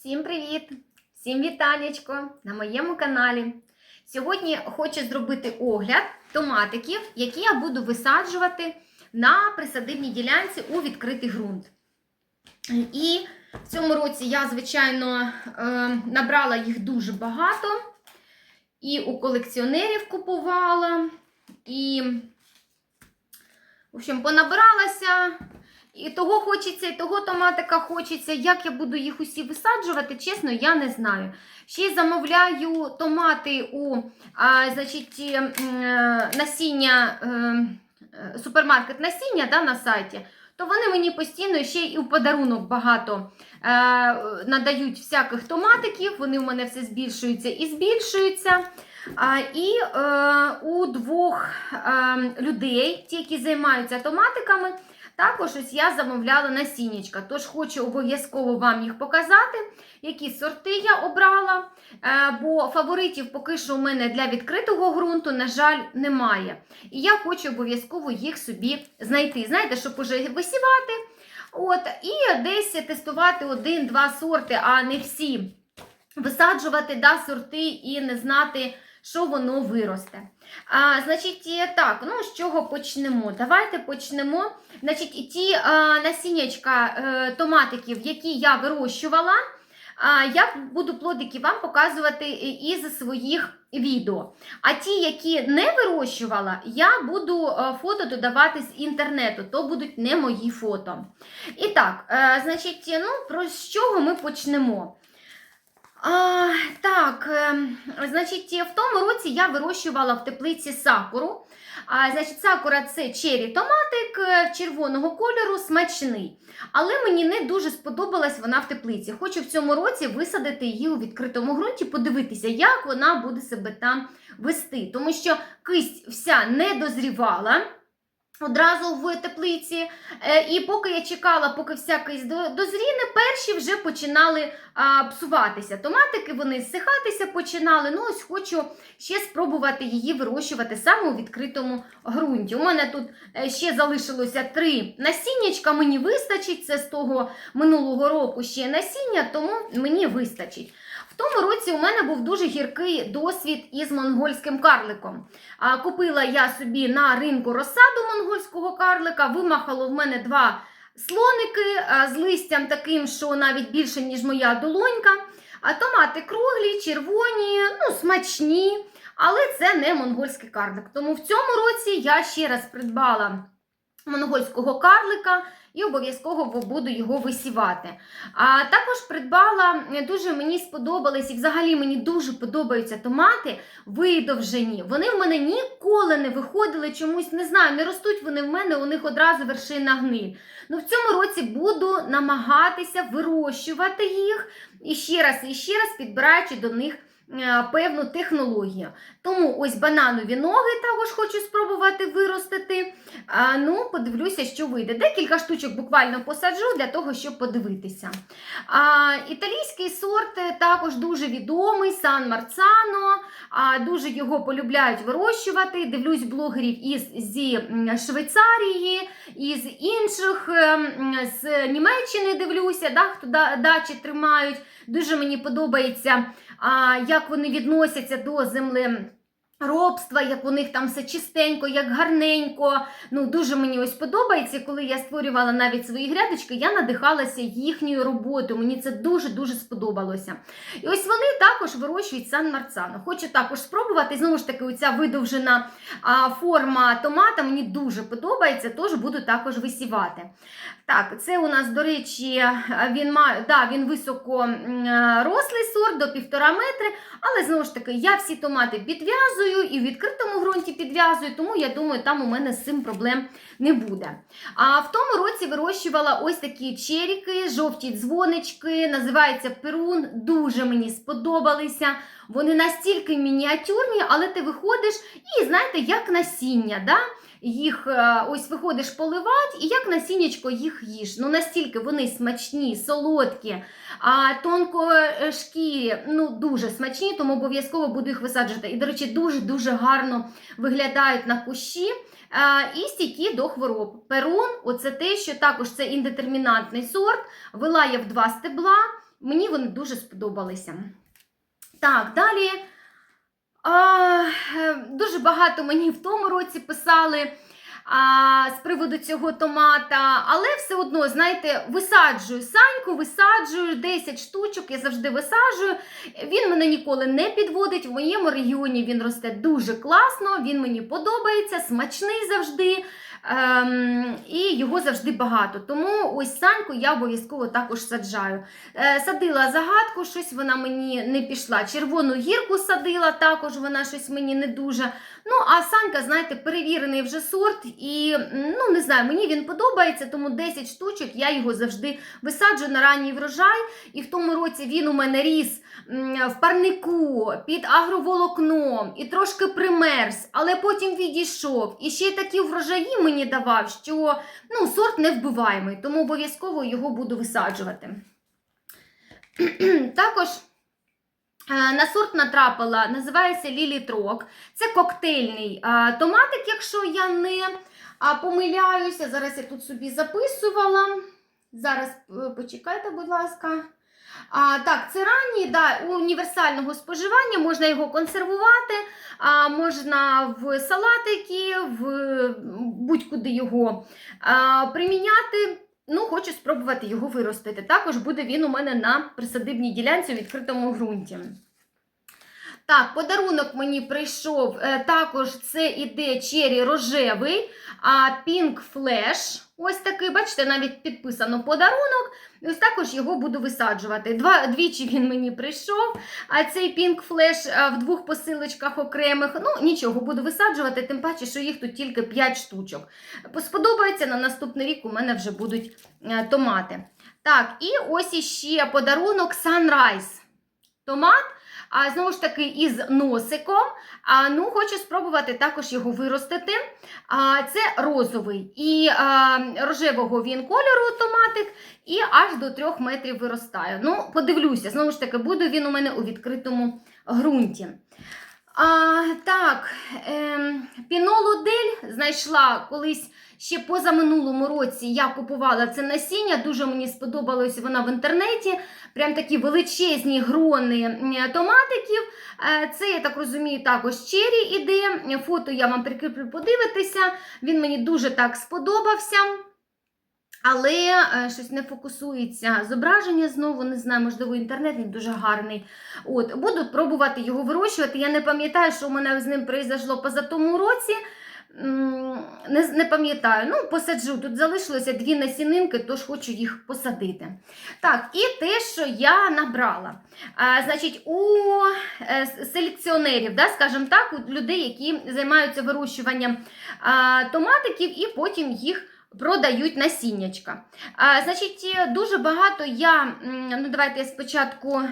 Всім привіт! Всім вітанечко на моєму каналі. Сьогодні хочу зробити огляд томатиків, які я буду висаджувати на присадибній ділянці у відкритий ґрунт. І в цьому році я, звичайно, е, набрала їх дуже багато. І у колекціонерів купувала, і, в общем, понабиралася. І того хочеться, і того томатика хочеться. Як я буду їх усі висаджувати, чесно, я не знаю. Ще замовляю томати у а, значить, е, насіння, е, е, супермаркет насіння да, на сайті. То вони мені постійно ще й у подарунок багато е, надають всяких томатиків, вони в мене все збільшуються і збільшуються. А, і е, у двох е, людей, ті, які займаються томатиками, також ось я замовляла насіннячка, тож хочу обов'язково вам їх показати, які сорти я обрала. Е, бо фаворитів поки що у мене для відкритого ґрунту, на жаль, немає. І я хочу обов'язково їх собі знайти. Знаєте, щоб уже висівати. От, і десь тестувати один-два сорти, а не всі висаджувати да, сорти і не знати, що воно виросте. А, Значить, е, так, ну з чого почнемо? Давайте почнемо. Значить, ті а, насіннячка е, томатиків, які я вирощувала, а, я буду плодики вам показувати із своїх відео. А ті, які не вирощувала, я буду е, фото додавати з інтернету, то будуть не мої фото. І так, е, значить, ну, про з чого ми почнемо? А, так, е, значить, в тому році я вирощувала в теплиці сакуру. А, значить, сакура це чері томатик е, червоного кольору, смачний. Але мені не дуже сподобалась вона в теплиці. Хочу в цьому році висадити її у відкритому ґрунті, подивитися, як вона буде себе там вести. Тому що кисть вся не дозрівала. Одразу в теплиці, Е, і поки я чекала, поки всякий дозріне, перші вже починали а, псуватися. Томатики вони зсихатися починали. Ну, ось хочу ще спробувати її вирощувати саме у відкритому ґрунті. У мене тут е, ще залишилося три насіннячка, мені вистачить. Це з того минулого року ще насіння, тому мені вистачить. Тому році у мене був дуже гіркий досвід із монгольським карликом. А, Купила я собі на ринку розсаду монгольського карлика, вимахало в мене два слоники з листям таким, що навіть більше, ніж моя долонька. А томати круглі, червоні, ну, смачні, але це не монгольський карлик. Тому в цьому році я ще раз придбала монгольського карлика і обов'язково буду його висівати. А також придбала, дуже мені сподобались, і взагалі мені дуже подобаються томати видовжені. Вони в мене ніколи не виходили чомусь, не знаю, не ростуть вони в мене, у них одразу вершина гниль. Ну, в цьому році буду намагатися вирощувати їх і ще раз, і ще раз підбираючи до них. Е, Певну технологію. Тому ось бананові ноги також хочу спробувати виростити. Ну, подивлюся, що вийде. Декілька штучок буквально посаджу для того, щоб подивитися. Італійський сорт е, також дуже відомий, Сан Марцано. Дуже його полюбляють вирощувати. Дивлюсь блогерів із зі Швейцарії, із інших е, з Німеччини дивлюся, да, хто дачі тримають. Дуже мені подобається, як вони відносяться до землі. Робства, як у них там все чистенько, як гарненько. Ну, дуже мені ось подобається. Коли я створювала навіть свої грядочки, я надихалася їхньою роботою. Мені це дуже-дуже сподобалося. І ось вони також вирощують сан марцано. Хочу також спробувати. Знову ж таки, оця видовжена форма томата мені дуже подобається, тож буду також висівати. Так, це у нас, до речі, він має, да, він високо е, сорт до півтора метри, але знову ж таки, я всі томати підв'язую і в відкритому ґрунті підв'язую, тому я думаю, там у мене з цим проблем не буде. А в тому році вирощувала ось такі черіки, жовті дзвонички, називається перун. Дуже мені сподобалися. Вони настільки мініатюрні, але ти виходиш і знаєте, як насіння. Да? Їх е, ось виходиш поливати, і як насіннячко їх їж. Ну настільки вони смачні, солодкі, а тонкошкірі, ну дуже смачні, тому обов'язково буду їх висаджувати. І, до речі, дуже-дуже гарно виглядають на кущі. е, І стійкі до хвороб. Перун, оце те, що також це індетермінантний сорт, вилає в два стебла. мені вони дуже сподобалися. Так, далі. А, е, дуже багато мені в тому році писали а, з приводу цього томата, але все одно, знаєте, висаджую саньку, висаджую 10 штучок, я завжди висаджую. Він мене ніколи не підводить. В моєму регіоні він росте дуже класно, він мені подобається, смачний завжди. Ем, і його завжди багато. Тому ось саньку я обов'язково також саджаю. Е, садила загадку, щось вона мені не пішла. Червону гірку садила, також вона щось мені не дуже. Ну, а санька, знаєте, перевірений вже сорт, і ну не знаю, мені він подобається, тому 10 штучок я його завжди висаджу на ранній врожай. І в тому році він у мене ріс в парнику під агроволокном і трошки примерз, але потім відійшов. І ще такі врожаї мені давав, що ну, сорт не вбиваємий, тому обов'язково його буду висаджувати. Також на сорт натрапила, називається Лілітрок. Це коктейльний е, томатик, якщо я не помиляюся. Зараз я тут собі записувала. Зараз е, почекайте, будь ласка. А, так, це ранній да, універсального споживання, можна його консервувати, а, можна в салатики, в будь-куди його а, приміняти. Ну, хочу спробувати його виростити. Також буде він у мене на присадибній ділянці у відкритому ґрунті. Так, подарунок мені прийшов. е, Також це іде чері рожевий, а Pink Flash. Ось такий, бачите, навіть підписано подарунок. Ось також його буду висаджувати. Два, двічі він мені прийшов. А цей Pink Flash в двох посилочках окремих. Ну, нічого, буду висаджувати, тим паче, що їх тут тільки 5 штучок. Сподобається, на наступний рік у мене вже будуть е, томати. Так, і ось іще подарунок Sunrise. Томат. А знову ж таки, із носиком. А, ну, Хочу спробувати також його виростити. А, Це розовий і а, рожевого він кольору томатик, і аж до 3 метрів виростає. Ну, подивлюся, знову ж таки, буде він у мене у відкритому ґрунті. А, Так, е, пінолодель знайшла колись ще позаминулому році. Я купувала це насіння, дуже мені сподобалось вона в інтернеті. Прям такі величезні грони томатиків. Е, Це, я так розумію, також чері іде. Фото я вам прикріплю подивитися. Він мені дуже так сподобався. Але е, щось не фокусується зображення знову, не знаю, можливо, інтернет не дуже гарний. От, Буду пробувати його вирощувати. Я не пам'ятаю, що у мене з ним произошло поза тому році. Не, не пам'ятаю. Ну, посаджу. Тут залишилося дві насінинки, тож хочу їх посадити. Так, і те, що я набрала. А, значить, у е, селекціонерів, да, скажімо так, у людей, які займаються вирощуванням а, томатиків і потім їх продають насіннячка. Значить, е, дуже багато я, ну давайте я спочатку.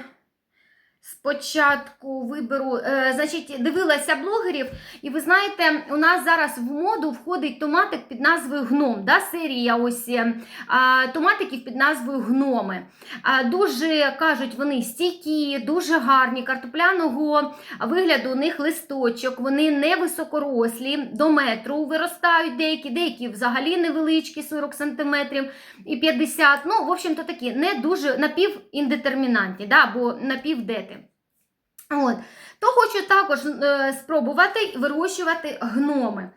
Спочатку виберу, е, значить, дивилася блогерів, і ви знаєте, у нас зараз в моду входить томатик під назвою гном. Да? Серія ось е, томатиків під назвою гноми. А, дуже кажуть, вони стійкі, дуже гарні, картопляного вигляду у них листочок, вони не високорослі, до метру виростають деякі, деякі взагалі невеличкі, 40 см і 50 Ну, в общем-то такі, не дуже напівіндетермінантні, да, або напівдети. От. То хочу також е, спробувати вирощувати гноми.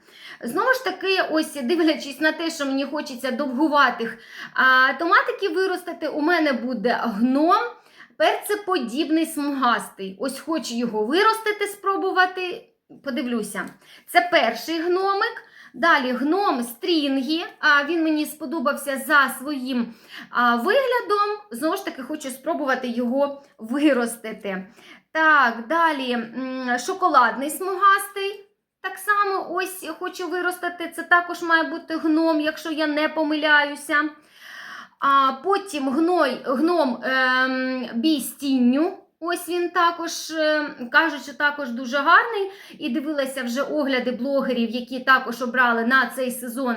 Знову ж таки, ось дивлячись на те, що мені хочеться довгуватих а, томатиків виростити, у мене буде гном перцеподібний смугастий. Ось хочу його виростити, спробувати. Подивлюся. Це перший гномик. Далі гном стрінгі. А, він мені сподобався за своїм виглядом. Знову ж таки, хочу спробувати його виростити. Так, далі шоколадний смугастий. Так само ось хочу виростити. Це також має бути гном, якщо я не помиляюся. А потім гной, гном ем, бій з тінню. Ось він також е, кажуть, що також дуже гарний. І дивилася вже огляди блогерів, які також обрали на цей сезон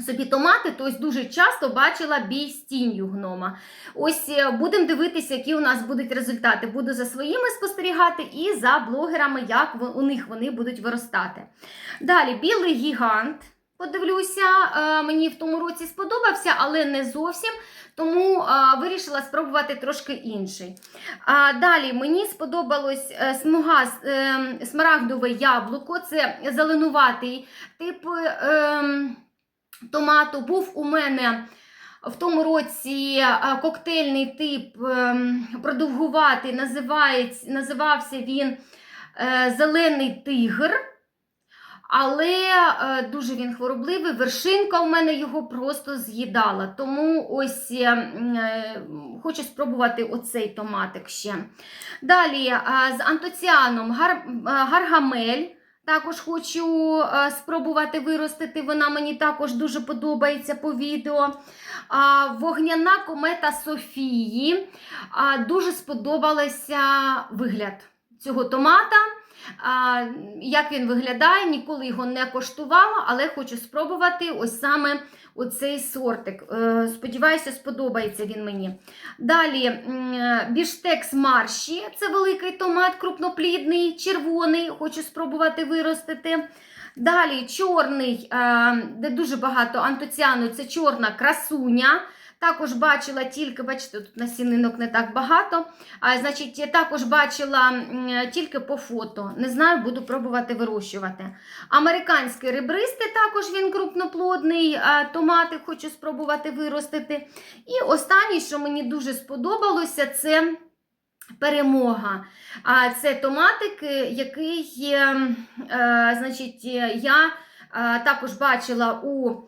собі томати, то ось дуже часто бачила бій з тінню гнома. Ось е, будемо дивитися, які у нас будуть результати. Буду за своїми спостерігати і за блогерами, як у них вони будуть виростати. Далі білий гігант. Подивлюся, е, мені в тому році сподобався, але не зовсім. Тому е, вирішила спробувати трошки інший. Далі мені сподобалось смуга смарагдове яблуко. Це зеленуватий тип е, томату. Був у мене в тому році е, коктейльний тип е, продовгуватий, називався він е, Зелений тигр. Але е, дуже він хворобливий. Вершинка у мене його просто з'їдала. Тому ось хочу спробувати оцей томатик ще. Далі з антоціаном гар, гаргамель. Також хочу е, спробувати виростити. Вона мені також дуже подобається по відео. Вогняна комета Софії. Дуже сподобалася вигляд цього томата. Як він виглядає, ніколи його не коштувала, але хочу спробувати ось саме оцей сортик. Е, Сподіваюся, сподобається він мені. Далі біштекс марші це великий томат, крупноплідний, червоний, хочу спробувати виростити. Далі чорний, е, де дуже багато антоціану, це чорна красуня. Також бачила тільки, бачите, тут насінинок не так багато. А, значить, також бачила тільки по фото. Не знаю, буду пробувати вирощувати. Американський ребристий, також він крупноплодний, а, томати хочу спробувати виростити. І останнє, що мені дуже сподобалося, це перемога. А це томатик, е, який е, значить, я е, також бачила у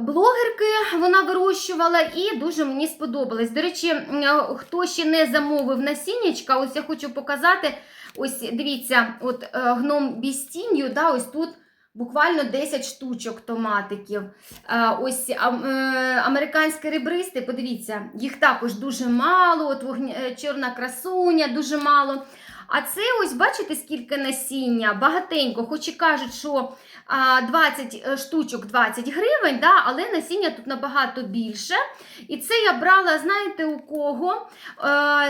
блогерки, вона вирощувала і дуже мені сподобалось. До речі, е, хто ще не замовив насіннячка, ось я хочу показати. Ось дивіться, от е, гном бістінью, да, ось тут буквально 10 штучок томатиків. Е, Ось ам- американські ребристи, подивіться, їх також дуже мало. От вогня, чорна красуня дуже мало. А це ось бачите, скільки насіння, багатенько, хоч і кажуть, що 20 е, штучок 20 гривень, да, але насіння тут набагато більше. І це я брала, знаєте, у кого? Е,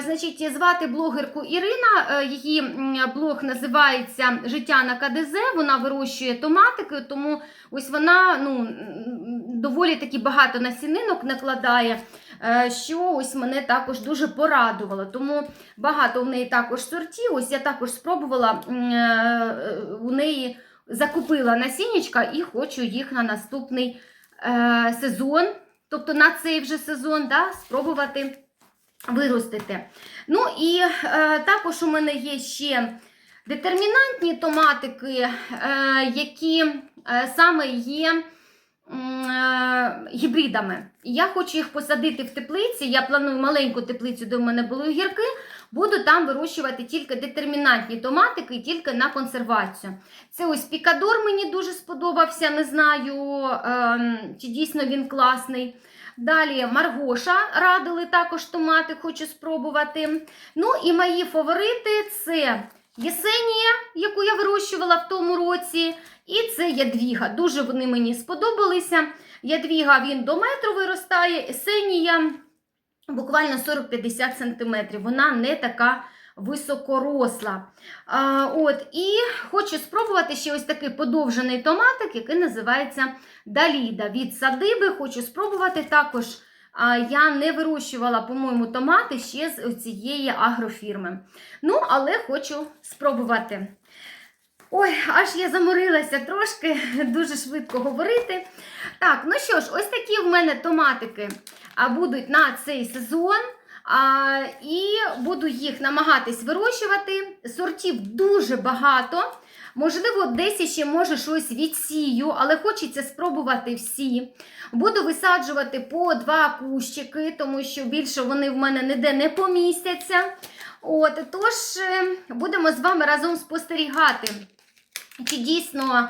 значить, звати блогерку Ірина. е, Її блог називається Життя на КДЗ. Вона вирощує томатики, тому ось вона ну, доволі таки багато насінинок накладає. Е, Що ось мене також дуже порадувало. Тому багато в неї також сортів. Ось я також спробувала е, у неї закупила насіннячка і хочу їх на наступний е, сезон, тобто на цей вже сезон, да, спробувати виростити. Ну і е, також у мене є ще детермінантні томатики, е, які е, саме є е, гібридами. Я хочу їх посадити в теплиці. Я планую маленьку теплицю, де в мене були огірки. Буду там вирощувати тільки детермінантні томатики тільки на консервацію. Це ось пікадор мені дуже сподобався. Не знаю, ем, чи дійсно він класний. Далі Маргоша радили також томати, хочу спробувати. Ну і мої фаворити це Єсенія, яку я вирощувала в тому році. І це Ядвіга. Дуже вони мені сподобалися. Ядвіга він до метру виростає, Есенія буквально 40-50 см. Вона не така високоросла. А, от, і хочу спробувати ще ось такий подовжений томатик, який називається Даліда. Від садиби хочу спробувати також. Я не вирощувала, по-моєму, томати ще з цієї агрофірми. Ну, але хочу спробувати. Ой, аж я заморилася трошки, дуже швидко говорити. Так, ну що ж, ось такі в мене томатики будуть на цей сезон. А, і буду їх намагатись вирощувати. Сортів дуже багато. Можливо, десь ще може щось відсію, але хочеться спробувати всі. Буду висаджувати по два кущики, тому що більше вони в мене ніде не помістяться. От, тож е, будемо з вами разом спостерігати, чи дійсно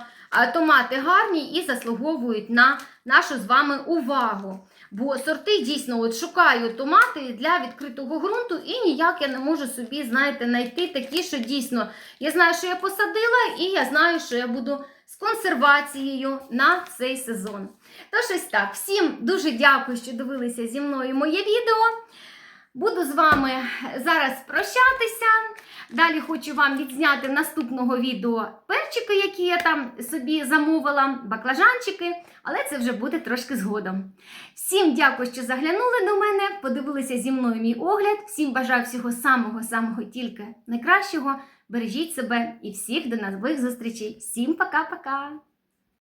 томати гарні і заслуговують на нашу з вами увагу. Бо сорти дійсно от шукаю томати для відкритого ґрунту, і ніяк я не можу собі, знаєте, знайти такі, що дійсно я знаю, що я посадила, і я знаю, що я буду з консервацією на цей сезон. Тож ось так, всім дуже дякую, що дивилися зі мною моє відео. Буду з вами зараз прощатися. Далі хочу вам відзняти в наступного відео перчики, які я там собі замовила, баклажанчики, але це вже буде трошки згодом. Всім дякую, що заглянули до мене, подивилися зі мною мій огляд. Всім бажаю всього самого-самого тільки найкращого. Бережіть себе і всіх до нових зустрічей. Всім пока-пока!